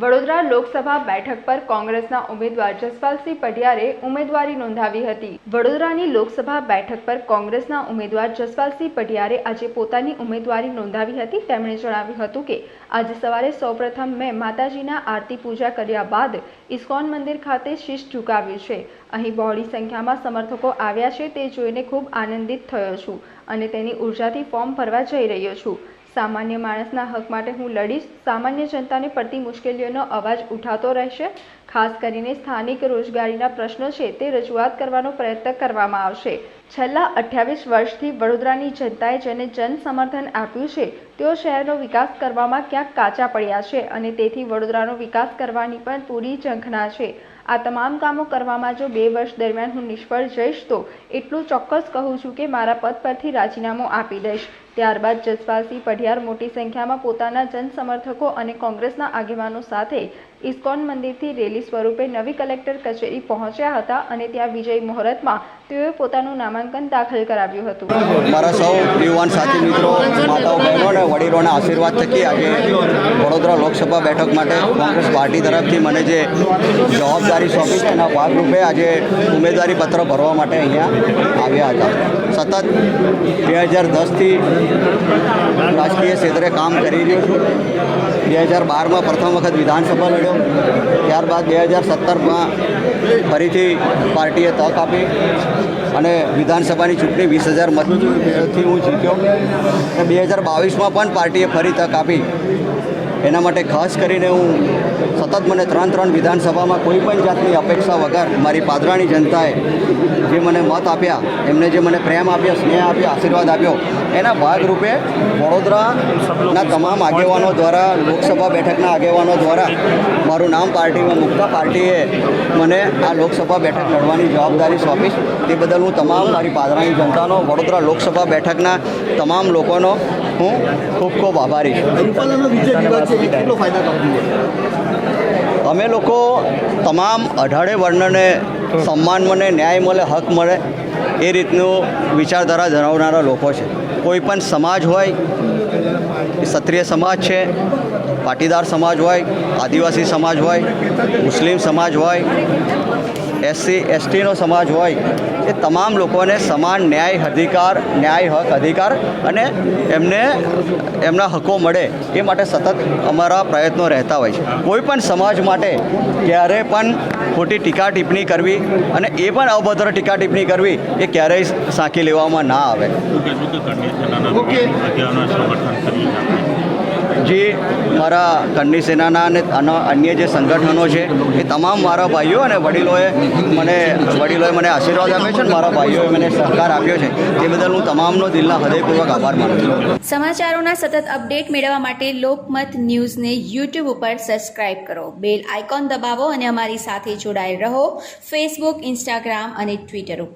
વડોદરા લોકસભા બેઠક પર કોંગ્રેસના ઉમેદવાર જસપાલસિંહ પઢિયારે ઉમેદવારી નોંધાવી હતી. વડોદરાની લોકસભા બેઠક પર કોંગ્રેસના ઉમેદવાર જસપાલસિંહ પઢિયારે આજે પોતાની ઉમેદવારી નોંધાવી હતી. તેમણે જણાવ્યું હતું કે, આજે સવારે સૌપ્રથમ મેં માતાજીના આરતી પૂજા કર્યા બાદ ઇસ્કોન મંદિર ખાતે શીશ ઝુકાવ્યું છે. અહીં બહોળી સંખ્યામાં સમર્થકો આવ્યા છે. તે જોઈને ખૂબ આનંદિત થયો છું અને તેની ઉર્જાથી ફોર્મ ભરવા જઈ રહ્યો છું. સામાન્ય માણસના હક માટે હું લડીશ. સામાન્ય જનતાને પડતી મુશ્કેલીઓનો અવાજ ઉઠાતો રહેશે. ખાસ કરીને સ્થાનિક રોજગારીના પ્રશ્નો છે તે રજૂઆત કરવાનો પ્રયત્ન કરવામાં આવશે. છેલ્લા અઠ્યાવીસ વર્ષથી વડોદરાની જનતાએ જેને જન સમર્થન આપ્યું છે, તેઓ શહેરનો વિકાસ કરવામાં ક્યાંક કાચા પડ્યા છે અને તેથી વડોદરાનો વિકાસ કરવાની પણ પૂરી ઝંખના છે. આ તમામ કામો કરવામાં જો બે વર્ષ દરમિયાન હું નિષ્ફળ જઈશ તો એટલું ચોક્કસ કહું છું કે મારા પદ પરથી રાજીનામું આપી દઈશ. ત્યારબાદ જસપાલસિંહ પઢિયાર મોટી સંખ્યામાં પોતાના જનસમર્થકો અને કોંગ્રેસના આગેવાનો સાથે ઇસ્કોન મંદિરથી રેલી સ્વરૂપે નવી કલેક્ટર કચેરી પહોંચ્યા હતા અને ત્યાં વિજય મુહૂર્તમાં તેઓએ પોતાનું નામાંકન દાખલ કરાવ્યું હતું. મારા સૌ યુવાન સાથી મિત્રો, માતાઓ વડીલોના આશીર્વાદ થકી આજે વડોદરા લોકસભા બેઠક માટે કોંગ્રેસ પાર્ટી તરફથી મને જે જવાબદારી સોંપી છે એના ભાગરૂપે આજે ઉમેદવારી પત્ર ભરવા માટે અહીંયા આવ્યા હતા. સતત બે હજાર દસથી રાજકીય ક્ષેત્રે કામ કરી રહ્યો છું. બે હજાર બારમાં પ્રથમ વખત વિધાનસભા લડ્યો. ત્યારબાદ બે હજાર સત્તરમાં ફરીથી પાર્ટીએ તક આપી અને વિધાનસભાની ચૂંટણી વીસ હજાર મતથી હું જીત્યો. અને બે હજાર બાવીસમાં પણ પાર્ટીએ ફરી તક આપી. એના માટે ખાસ કરીને હું સતત મને ત્રણ ત્રણ વિધાનસભામાં કોઈ પણ જાતની અપેક્ષા વગર મારી પાદરાણી જનતાએ જે મને મત આપ્યા, એમને જે મને પ્રેમ આપ્યો, સ્નેહ આપ્યો, આશીર્વાદ આપ્યો, એના ભાગરૂપે વડોદરાના તમામ આગેવાનો દ્વારા, લોકસભા બેઠકના આગેવાનો દ્વારા મારું નામ પાર્ટીમાં મૂકતા પાર્ટીએ મને આ લોકસભા બેઠક લડવાની જવાબદારી સોંપીશ તે બદલ હું તમામ મારી પાદરાની જનતાનો, વડોદરા લોકસભા બેઠકના તમામ લોકોનો હું ખૂબ ખૂબ આભારી છું. અમે લોકો તમામ અઢારે વર્ણને સન્માન મળે, ન્યાય મળે, હક મળે એ રીતનું વિચારધારા ધરાવનારા લોકો છે. કોઈ પણ સમાજ હોય ક્ષત્રિય સમાજ છે, પાટીદાર સમાજ હોય, આદિવાસી સમાજ હોય, મુસ્લિમ સમાજ હોય એસસી એસટીનો સમાજ હોય એ તમામ લોકોને સમાન ન્યાય અધિકાર ન્યાય હક અધિકાર અને એમને એમના હકો મળે એ માટે સતત અમારા પ્રયત્નો રહેતા હોય છે. કોઈ પણ સમાજ માટે ક્યારે પણ ખોટી ટીકા ટિપ્પણી કરવી અને એ પણ અભદ્ર ટીકા ટિપ્પણી કરવી એ ક્યારેય સાંકી લેવામાં ના આવે. ઓકે. સમર્થન કરી જે મારા કન્ની સેનાના અને અન- અન્ય જે સંગઠનો છે, એ તમામ મારા ભાઈઓ અને વડીલોએ મને વડીલોએ મને આશીર્વાદ આપ્યો છે મારા ભાઈઓએ મને સહકાર આપ્યો છે. તે બદલ હું તમામનો દિલના હૃદયપૂર્વક આભાર માનું છું. સમાચારોના સતત અપડેટ મેળવવા માટે લોકમત ન્યૂઝને યુટ્યુબ ઉપર સબસ્ક્રાઇબ કરો. બેલ આઇકોન દબાવો અને અમારી સાથે જોડાયેલ રહો. ફેસબુક ઇન્સ્ટાગ્રામ અને ટ્વિટર ઉપર.